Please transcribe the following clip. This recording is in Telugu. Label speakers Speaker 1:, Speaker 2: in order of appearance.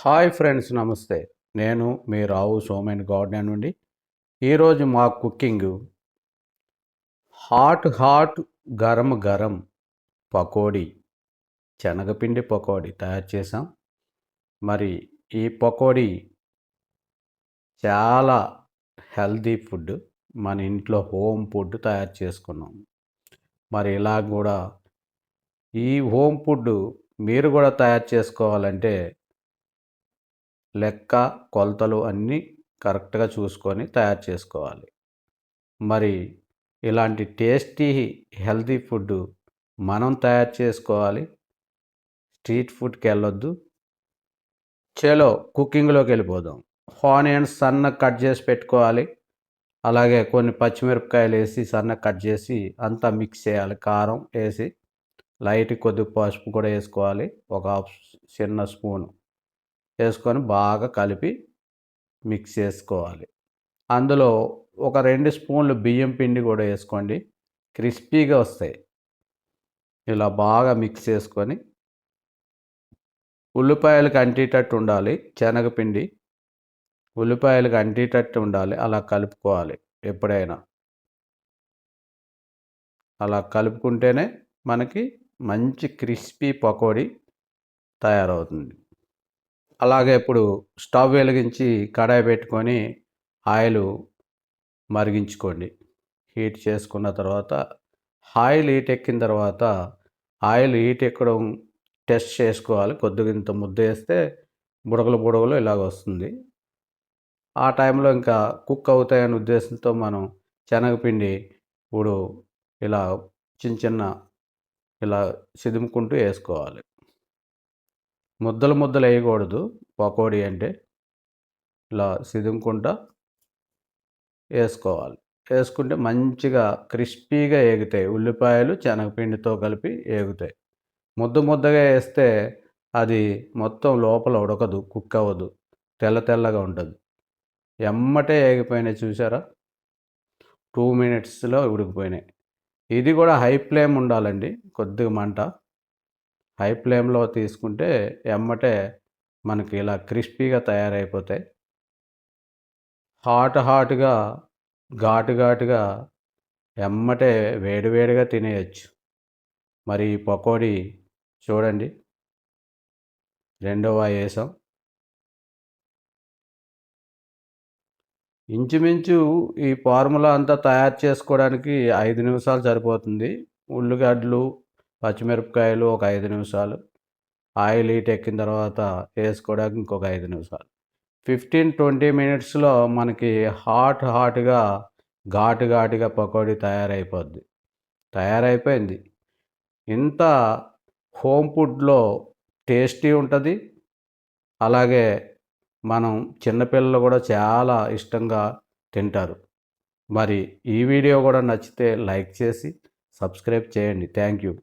Speaker 1: హాయ్ ఫ్రెండ్స్ నమస్తే. నేను మీ రావు సోమెన్ గార్డెన్ నుండి. ఈరోజు మా కుకింగ్ హాట్ హాట్ గరం గరం పకోడీ శనగపిండి పకోడీ తయారు చేసాం మరి ఈ పకోడీ చాలా హెల్దీ ఫుడ్. మన ఇంట్లో హోమ్ ఫుడ్ తయారు చేసుకున్నాం. మరి ఇలా కూడా ఈ హోమ్ ఫుడ్ మీరు కూడా తయారు చేసుకోవాలంటే లెక్క కొలతలు అన్నీ కరెక్ట్గా చూసుకొని తయారు చేసుకోవాలి. మరి ఇలాంటి టేస్టీ హెల్తీ ఫుడ్ మనం తయారు చేసుకోవాలి. స్ట్రీట్ ఫుడ్కి వెళ్ళొద్దు. చలో కుకింగ్లోకి వెళ్ళిపోదాం. ఆనియన్స్ సన్న కట్ చేసి పెట్టుకోవాలి. అలాగే కొన్ని పచ్చిమిరపకాయలు వేసి సన్న కట్ చేసి అంతా మిక్స్ చేయాలి. కారం వేసి లైట్ కొద్ది పసుపు కూడా వేసుకోవాలి. ఒక హాఫ్ చిన్న స్పూన్. వేసుకొని బాగా కలిపి మిక్స్ చేసుకోవాలి. అందులో ఒక రెండు స్పూన్లు బియ్యం పిండి కూడా వేసుకోండి. క్రిస్పీగా వస్తాయి. ఇలా బాగా మిక్స్ చేసుకొని ఉల్లిపాయలకు అంటేటట్టు ఉండాలి. శనగపిండి ఉల్లిపాయలకు అంటేటట్టు ఉండాలి. అలా కలుపుకోవాలి ఎప్పుడైనా. అలా కలుపుకుంటేనే మనకి మంచి క్రిస్పీ పకోడీ తయారవుతుంది. అలాగే ఇప్పుడు స్టవ్ వెలిగించి కడాయి పెట్టుకొని ఆయిల్ మరిగించుకోండి. హీట్ చేసుకున్న తర్వాత ఆయిల్ హీట్ ఎక్కిన తర్వాత ఆయిల్ హీట్ ఎక్కడం టెస్ట్ చేసుకోవాలి. కొద్దిగా ఇంత ముద్ద వేస్తే బుడగలు బుడగలు ఇలాగ వస్తుంది. ఆ టైంలో ఇంకా కుక్ అవుతాయనే ఉద్దేశంతో మనం శనగపిండి ఇప్పుడు ఇలా చిన్న చిన్న ఇలా సిదుముకుంటూ వేసుకోవాలి. ముద్దలు ముద్దలు వేయకూడదు. పకోడీ అంటే ఇలా సిదుముకుంటా వేసుకోవాలి. వేసుకుంటే మంచిగా క్రిస్పీగా ఏగుతాయి. ఉల్లిపాయలు శనగపిండితో కలిపి ఏగుతాయి. ముద్ద ముద్దగా వేస్తే అది మొత్తం లోపల ఉడకదు కుక్ అవ్వదు తెల్ల తెల్లగా ఉంటుంది ఎమ్మటే ఏగిపోయినాయి చూసారా టూ మినిట్స్లో ఉడికిపోయినాయి. ఇది కూడా హై ఫ్లేమ్ ఉండాలండి. కొద్దిగా మంట. హై ఫ్లేమ్లో తీసుకుంటే ఎమ్మటే మనకి ఇలా క్రిస్పీగా తయారైపోతాయి. హాట్ హాట్గా ఘాటు ఘాటుగా ఎమ్మటే వేడివేడిగా తినేయచ్చు. మరి ఈ పకోడీ చూడండి. రెండవ వేసాం ఇంచుమించు ఈ ఫార్ములా అంతా తయారు చేసుకోవడానికి ఐదు నిమిషాలు సరిపోతుంది. ఉల్లిగడ్డలు పచ్చిమిరపకాయలు ఒక ఐదు నిమిషాలు. ఆయిల్ హీట్ ఎక్కిన తర్వాత వేసుకోవడానికి ఇంకొక ఐదు నిమిషాలు. ఫిఫ్టీన్ ట్వంటీ మినిట్స్లో మనకి హాట్ హాట్గా ఘాటు ఘాటుగా పకోడీ తయారైపోద్ది. తయారైపోయింది. ఇంత హోమ్ ఫుడ్లో టేస్టీ ఉంటుంది. అలాగే మనం చిన్నపిల్లలు కూడా చాలా ఇష్టంగా తింటారు. మరి ఈ వీడియో కూడా నచ్చితే లైక్ చేసి సబ్స్క్రైబ్ చేయండి. Thank you.